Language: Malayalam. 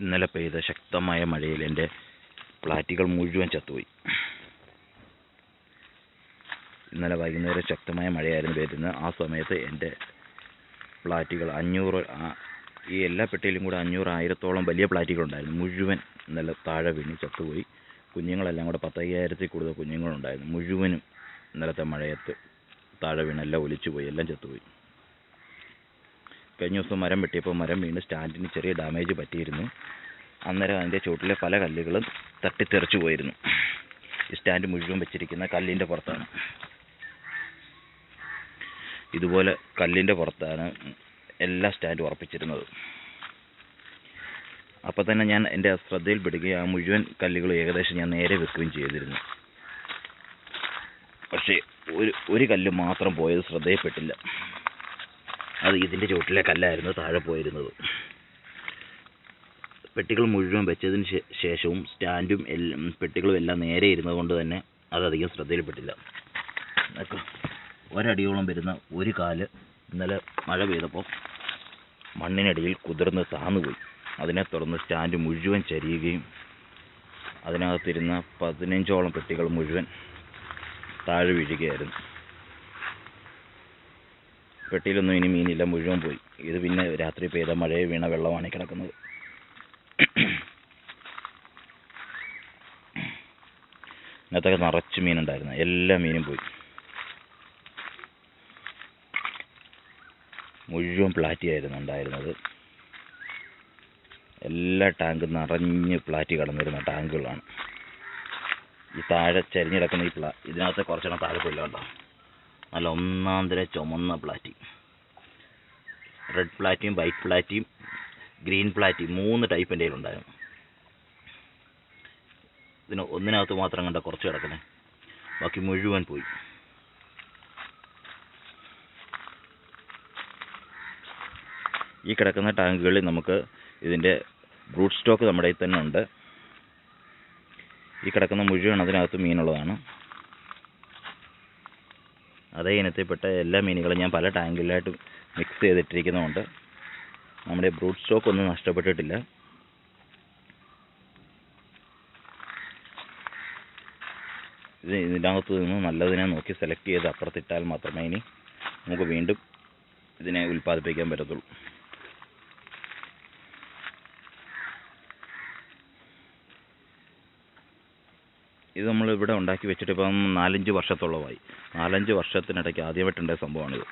ഇന്നലെ പെയ്ത ശക്തമായ മഴയിൽ എന്റെ പ്ലാറ്റികൾ മുഴുവൻ ചത്തുപോയി. ഇന്നലെ വൈകുന്നേരം ശക്തമായ മഴയായിരുന്നു പെയ്തിരുന്നത്. ആ സമയത്ത് എന്റെ പ്ലാറ്റികൾ അഞ്ഞൂറ് ഈ എല്ലാ പെട്ടിയിലും കൂടെ അഞ്ഞൂറ് ആയിരത്തോളം വലിയ പ്ലാറ്റികളുണ്ടായിരുന്നു മുഴുവൻ നല്ല താഴെ വീണ് ചത്തുപോയി. കുഞ്ഞുങ്ങളെല്ലാം കൂടെ പത്തയ്യായിരത്തിൽ കൂടുതൽ കുഞ്ഞുങ്ങളുണ്ടായിരുന്നു. മുഴുവനും ഇന്നലത്തെ മഴയത്ത് താഴെ വീണെല്ലാം ഒലിച്ചുപോയി. ഒലിച്ചു പോയി എല്ലാം ചത്തുപോയി. കഴിഞ്ഞ ദിവസം മരം വെട്ടിയപ്പോൾ മരം വീണ് സ്റ്റാൻഡിന് ചെറിയ ഡാമേജ് പറ്റിയിരുന്നു. അന്നേരം അതിന്റെ ചുവട്ടിലെ പല കല്ലുകളും തട്ടിത്തെറിച്ചു പോയിരുന്നു. ഈ സ്റ്റാൻഡ് മുഴുവൻ വെച്ചിരിക്കുന്ന കല്ലിന്റെ പുറത്താണ്. ഇതുപോലെ കല്ലിന്റെ പുറത്താണ് എല്ലാ സ്റ്റാൻഡും ഉറപ്പിച്ചിരുന്നത്. അപ്പോൾ തന്നെ ഞാൻ എന്റെ ശ്രദ്ധയിൽപ്പെടുകയും ആ മുഴുവൻ കല്ലുകളും ഏകദേശം ഞാൻ നേരെ വെക്കുകയും ചെയ്തിരുന്നു. പക്ഷേ ഒരു ഒരു കല്ല് മാത്രം പോയത് ശ്രദ്ധയിൽപ്പെട്ടില്ല. അത് ഇതിന്റെ ചുവട്ടിലെ കല്ലായിരുന്നു താഴെ പോയിരുന്നത്. പെട്ടികൾ മുഴുവൻ വെച്ചതിന് ശേഷവും സ്റ്റാൻഡും എല്ലാം പെട്ടികളും എല്ലാം നേരെ ഇരുന്നത് കൊണ്ട് തന്നെ അതധികം ശ്രദ്ധയിൽപ്പെട്ടില്ല. ഒരടിയോളം വരുന്ന ഒരു കാൽ ഇന്നലെ മഴ പെയ്തപ്പോൾ മണ്ണിനടിയിൽ കുതിർന്ന് താന്നുപോയി അതിനെ തുടർന്ന് സ്റ്റാൻഡ് മുഴുവൻ ചരിയുകയും അതിനകത്തിരുന്ന പതിനഞ്ചോളം പെട്ടികൾ മുഴുവൻ താഴെ വീഴുകയായിരുന്നു. പെട്ടിയിലൊന്നും ഇനി മീനില്ല മുഴുവൻ പോയി. ഇത് പിന്നെ രാത്രി പെയ്ത മഴയെ വീണ വെള്ളമാണ് കിടക്കുന്നത്. ഇന്നത്തൊക്കെ നിറച്ച് മീനുണ്ടായിരുന്നു. എല്ലാ മീനും പോയി. മുഴുവൻ പ്ലാറ്റിയായിരുന്നു ഉണ്ടായിരുന്നത്. എല്ലാ ടാങ്കും നിറഞ്ഞ് പ്ലാറ്റി കടന്നിരുന്ന ടാങ്കുകളാണ്. ഈ താഴെ ചരിഞ്ഞിടക്കുന്ന ഈ പ്ലാ ഇതിനകത്ത് കുറച്ചെണ്ണം താഴെ പോയില്ല കേട്ടോ നല്ല ഒന്നാം തര ചുമന്ന പ്ലാറ്റി റെഡ് പ്ലാറ്റിയും വൈറ്റ് പ്ലാറ്റിയും ഗ്രീൻ പ്ലാറ്റി മൂന്ന് ടൈപ്പ് എന്റെ കയ്യിലുണ്ടായിരുന്നു ഇതിന് ഒന്നിനകത്ത് മാത്രം കണ്ട കുറച്ച് കിടക്കണേ. ബാക്കി മുഴുവൻ പോയി. ഈ കിടക്കുന്ന ടാങ്കുകളിൽ നമുക്ക് ഇതിന്റെ ബ്രൂട്ട് സ്റ്റോക്ക് നമ്മുടെ തന്നെ ഉണ്ട്. ഈ കിടക്കുന്ന മുഴുവൻ അതിനകത്ത് മീനുള്ളതാണ്. അതേ ഇനത്തിൽപ്പെട്ട എല്ലാ മീനുകളും ഞാൻ പല ടാങ്കിലായിട്ട് മിക്സ് ചെയ്തിട്ടിരിക്കുന്നതുകൊണ്ട് നമ്മുടെ ബ്രൂട്ട് സ്റ്റോക്ക് ഒന്നും നഷ്ടപ്പെട്ടിട്ടില്ല. ഇത് ഇതിനകത്ത് നിന്ന് നല്ലതിനെ നോക്കി സെലക്ട് ചെയ്ത് അപ്പുറത്തിട്ടാൽ മാത്രമേ ഇനി നമുക്ക് വീണ്ടും ഇതിനെ ഉൽപ്പാദിപ്പിക്കാൻ പറ്റത്തുള്ളൂ. ഇത് നമ്മൾ ഇവിടെ ഉണ്ടാക്കി വെച്ചിട്ട് ഇപ്പം നാലഞ്ച് വർഷത്തോളമായി. നാലഞ്ച് വർഷത്തിനിടയ്ക്ക് ആദ്യമായിട്ടുണ്ടായ സംഭവമാണിത്.